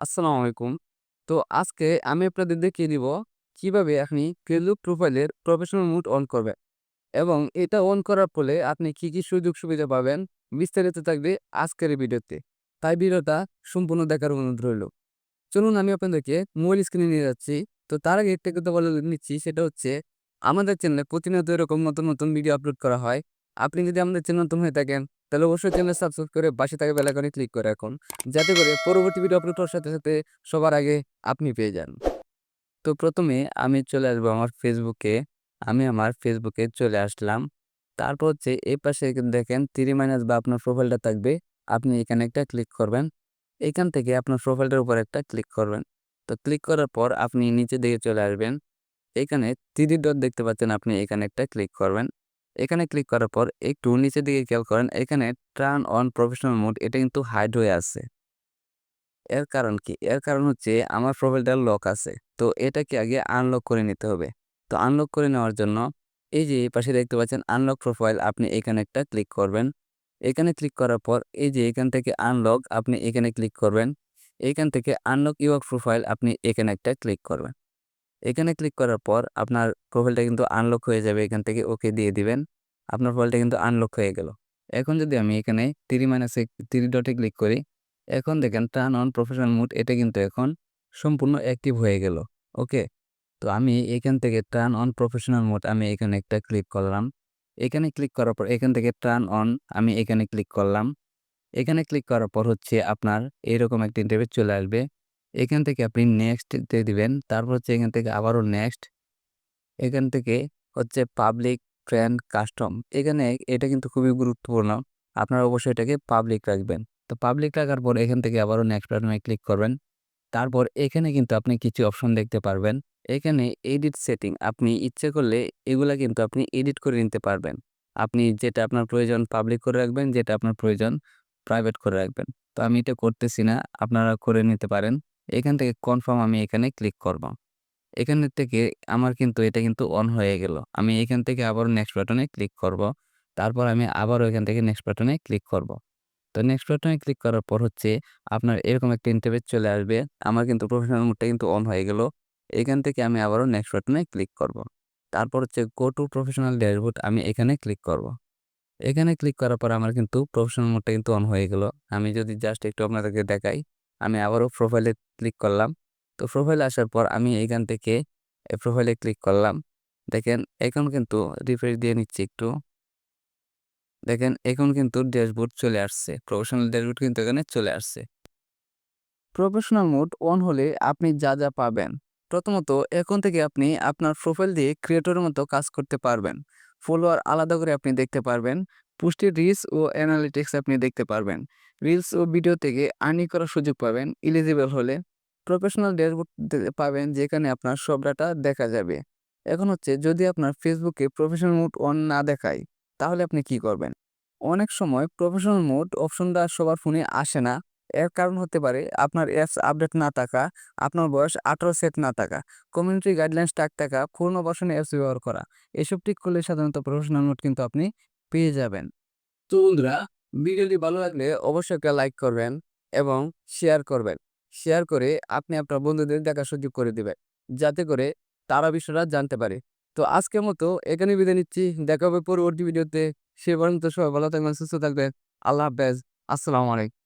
আসসালামু আলাইকুম। তো আজকে আমি আপনাদের দেখিয়ে দিব কীভাবে আপনি ফেসবুক প্রোফাইলের প্রফেশনাল মুড অন করবেন এবং এটা অন করার ফলে আপনি কি, কি সুযোগ সুবিধা পাবেন বিস্তারিত থাকবে আজকের ভিডিওতে। তাই ভিডিওটা সম্পূর্ণ দেখার অনুরোধ রইল। চলুন আমি আপনাদেরকে মোবাইল স্ক্রিনে নিয়ে যাচ্ছি। তো তার আগে একটা কথা বলে নিচ্ছি সেটা হচ্ছে আমাদের চ্যানেলে প্রতিনিয়ত এরকম নতুন, নতুন ভিডিও আপলোড করা হয়। আপনি যদি আমাদের চ্যানেল নতুন হয়ে থাকেন তাহলে অবশ্যই চ্যানেল সাবস্ক্রাইব করে পাশে থাকা বেল আইকনে ক্লিক করে রাখুন। যাতে করে পরবর্তী ভিডিও আপলোড হওয়ার সাথে, সাথে সবার আগে আপনি পেয়ে যান। তো প্রথমে আমি চলে আসব আমার ফেসবুকে। আমি আমার ফেসবুকে চলে আসলাম। তারপর হচ্ছে এই পাশে দেখেন থ্রি মাইনাস বা আপনার প্রোফাইলটা থাকবে। আপনি এখানে একটা ক্লিক করবেন। এখান থেকে আপনার প্রোফাইলটার উপর একটা ক্লিক করবেন। তো ক্লিক করার পর আপনি নিচে দিকে চলে আসবেন। এখানে থ্রি ডট দেখতে পাচ্ছেন আপনি এখানে একটা ক্লিক করবেন। এখানে ক্লিক করার পর একটু নিচের দিকে খেয়াল করেন, এখানে টার্ন অন প্রফেশনাল মোড এটা কিন্তু হাইড হয়ে আছে। এর কারণ কি? এর কারণ হচ্ছে আমার প্রোফাইলটা লক আছে। তো এটাকে আগে আনলক করে নিতে হবে। তো আনলক করে নেওয়ার জন্য এই যে পাশে দেখতে পাচ্ছেন আনলক প্রোফাইল আপনি এখানে একটা ক্লিক করবেন। এখানে ক্লিক করার পর এই যে এখান থেকে আনলক আপনি এখানে ক্লিক করবেন। এখান থেকে আনলক ইউর প্রোফাইল আপনি এখানে একটা ক্লিক করবেন। এখানে ক্লিক করার পর আপনার প্রোফাইলটা কিন্তু আনলক হয়ে যাবে, এখান থেকে ওকে দিয়ে দিবেন। আপনার প্রোফাইলটা কিন্তু আনলক হয়ে গেল। এখন যদি আমি এখানে থ্রি মাইনাস থ্রি ডটে ক্লিক করি, এখন দেখেন টার্ন অন প্রফেশনাল মুড এটা কিন্তু এখন সম্পূর্ণ অ্যাক্টিভ হয়ে গেল। ওকে তো আমি এখান থেকে টার্ন অন প্রফেশনাল মোড আমি এখানে একটা ক্লিক করলাম। এখানে ক্লিক করার পর, এখান থেকে টার্ন অন আমি এখানে ক্লিক করলাম। এখানে ক্লিক করার পর হচ্ছে আপনার এরকম একটা ইন্টারভিউ চলে আসবে। এখান থেকে আপনি নেক্সট দিয়ে দিবেন। তারপর হচ্ছে এখান থেকে আবারও নেক্সট এখান থেকে হচ্ছে পাবলিক ফ্রেন্ড কাস্টম এখানে এটা কিন্তু খুবই গুরুত্বপূর্ণ। আপনারা অবশ্যই এটাকে পাবলিক রাখবেন। তো পাবলিক রাখার পর এখান থেকে আবারও নেক্সট বাটনে ক্লিক করবেন। তারপর এখানে কিন্তু আপনি কিছু অপশন দেখতে পারবেন। এখানে এডিট সেটিং আপনি ইচ্ছে করলে এগুলা কিন্তু আপনি এডিট করে নিতে পারবেন। আপনি যেটা আপনার প্রয়োজন পাবলিক করে রাখবেন, যেটা আপনার প্রয়োজন প্রাইভেট করে রাখবেন। তো আমি এটা করতেছি না। আপনারা করে নিতে পারেন। এখান থেকে কনফার্ম আমি এখানে ক্লিক করব। এখান থেকে আমার কিন্তু এটা কিন্তু অন হয়ে গেল। আমি এখান থেকে আবার নেক্সট বাটনে ক্লিক করব। তারপর আমি আবারও এখান থেকে নেক্সট বাটনে ক্লিক করব। তো নেক্সট বাটনে ক্লিক করার পর হচ্ছে আপনার এরকম একটা ইন্টারভেস চলে আসবে। আমার কিন্তু প্রফেশনাল মোডটা কিন্তু অন হয়ে গেল। এখান থেকে আমি আবারও নেক্সট বাটনে ক্লিক করব। তারপর হচ্ছে গো টু প্রফেশনাল ড্যাশবোর্ড আমি এখানে ক্লিক করব। এখানে ক্লিক করার পর আমার কিন্তু প্রফেশনাল মোডটা কিন্তু অন হয়ে গেল। আমি যদি জাস্ট একটু আপনাদেরকে দেখাই। আমি আবারও প্রোফাইলে ক্লিক করলাম। তো প্রোফাইলে আসার পর আমি এখান থেকে প্রোফাইলে ক্লিক করলাম। দেখেন, এখন কিন্তু রিফ্রেশ দিয়ে নিচ্ছি একটু। দেখেন, এখন কিন্তু ড্যাশবোর্ড চলে আসছে। প্রফেশনাল ড্যাশবোর্ড কিন্তু এখানে চলে আসছে। প্রফেশনাল মোড অন হলে আপনি যা যা পাবেন। প্রথমত, এখন থেকে আপনি আপনার প্রোফাইল দিয়ে ক্রিয়েটরের মতো কাজ করতে পারবেন। ফলোয়ার আলাদা করে আপনি দেখতে পারবেন। পুষ্টির রিলস ও অ্যানালিটিক্স আপনি দেখতে পারবেন। রিলস ও ভিডিও থেকে আর্নিং করার সুযোগ পাবেন ইলিজিবল হলে। প্রফেশনাল ড্যাশবোর্ড পাবেন যেখানে আপনার সব ডাটা দেখা যাবে। এখন হচ্ছে যদি আপনার ফেসবুকে প্রফেশনাল মোড অন না দেখায়, তাহলে আপনি কি করবেন? অনেক সময় প্রফেশনাল মোড অপশনটা সবার ফোনে আসে না। এর কারণ হতে পারে আপনার অ্যাপস আপডেট না থাকা, আপনার বয়স আঠারো সেট না থাকা কমিউনিটি গাইডলাইন্স টাক থাকা, পুরনো বর্ষণে অ্যাপস ব্যবহার করা। এসব ঠিক করলে সাধারণত প্রফেশনাল মোড কিন্তু আপনি পেয়ে যাবেন। তো বন্ধুরা, ভিডিওটি ভালো লাগলে অবশ্যই একটা লাইক করবেন এবং শেয়ার করবেন। শেয়ার করে আপনি আপনার বন্ধুদের দেখা সুযোগ করে দেবেন, যাতে করে তারা বিষয়টা জানতে পারে। তো আজকের মতো এখানে বিদায় নিচ্ছি। দেখা হবে পরবর্তী ভিডিওতে। সে পর্যন্ত সবাই ভালো থাকবেন, সুস্থ থাকবেন। আল্লাহ হাফেজ। আসসালামু আলাইকুম।